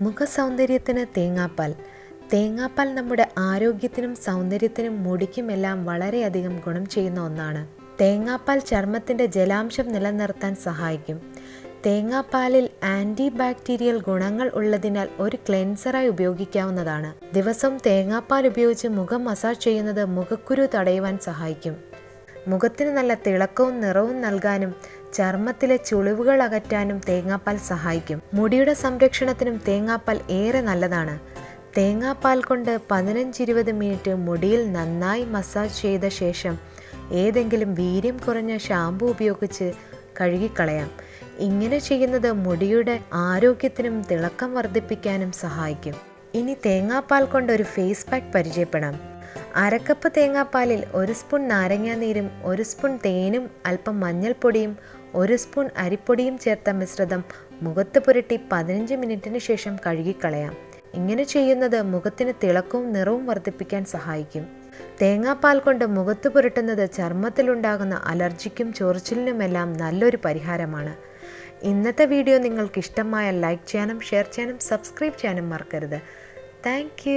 മുഖസൗന്ദര്യത്തിന് തേങ്ങാപ്പാൽ. തേങ്ങാപ്പാൽ നമ്മുടെ ആരോഗ്യത്തിനും സൗന്ദര്യത്തിനും മുടിക്കുമെല്ലാം വളരെയധികം ഗുണം ചെയ്യുന്ന ഒന്നാണ്. തേങ്ങാപ്പാൽ ചർമ്മത്തിന്റെ ജലാംശം നിലനിർത്താൻ സഹായിക്കും. തേങ്ങാപ്പാലിൽ ആന്റി ബാക്ടീരിയൽ ഗുണങ്ങൾ ഉള്ളതിനാൽ ഒരു ക്ലെൻസറായി ഉപയോഗിക്കാവുന്നതാണ്. ദിവസം തേങ്ങാപ്പാൽ ഉപയോഗിച്ച് മുഖം മസാജ് ചെയ്യുന്നത് മുഖക്കുരു തടയുവാൻ സഹായിക്കും. മുഖത്തിന് നല്ല തിളക്കവും നിറവും നൽകാനും ചർമ്മത്തിലെ ചുളിവുകൾ അകറ്റാനും തേങ്ങാപ്പാൽ സഹായിക്കും. മുടിയുടെ സംരക്ഷണത്തിനും തേങ്ങാപ്പാൽ ഏറെ നല്ലതാണ്. തേങ്ങാപ്പാൽ കൊണ്ട് പതിനഞ്ച് ഇരുപത് മിനിറ്റ് മുടിയിൽ നന്നായി മസാജ് ചെയ്ത ശേഷം ഏതെങ്കിലും വീര്യം കുറഞ്ഞ ഷാമ്പു ഉപയോഗിച്ച് കഴുകിക്കളയാം. ഇങ്ങനെ ചെയ്യുന്നത് മുടിയുടെ ആരോഗ്യത്തിനും തിളക്കം വർദ്ധിപ്പിക്കാനും സഹായിക്കും. ഇനി തേങ്ങാപ്പാൽ കൊണ്ട് ഒരു ഫേസ് പാക്ക് പരിചയപ്പെടാം. അരക്കപ്പ് തേങ്ങാപ്പാലിൽ ഒരു സ്പൂൺ നാരങ്ങാനീരും ഒരു സ്പൂൺ തേനും അല്പം മഞ്ഞൾപ്പൊടിയും ഒരു സ്പൂൺ അരിപ്പൊടിയും ചേർത്ത മിശ്രിതം മുഖത്ത് പുരട്ടി പതിനഞ്ച് മിനിറ്റിന് ശേഷം കഴുകിക്കളയാം. ഇങ്ങനെ ചെയ്യുന്നത് മുഖത്തിന് തിളക്കവും നിറവും വർദ്ധിപ്പിക്കാൻ സഹായിക്കും. തേങ്ങാപ്പാൽ കൊണ്ട് മുഖത്ത് പുരട്ടുന്നത് ചർമ്മത്തിലുണ്ടാകുന്ന അലർജിക്കും ചൊറിച്ചിലിനുമെല്ലാം നല്ലൊരു പരിഹാരമാണ്. ഇന്നത്തെ വീഡിയോ നിങ്ങൾക്ക് ഇഷ്ടമായ ലൈക്ക് ചെയ്യാനും ഷെയർ ചെയ്യാനും സബ്സ്ക്രൈബ് ചെയ്യാനും മറക്കരുത്. താങ്ക്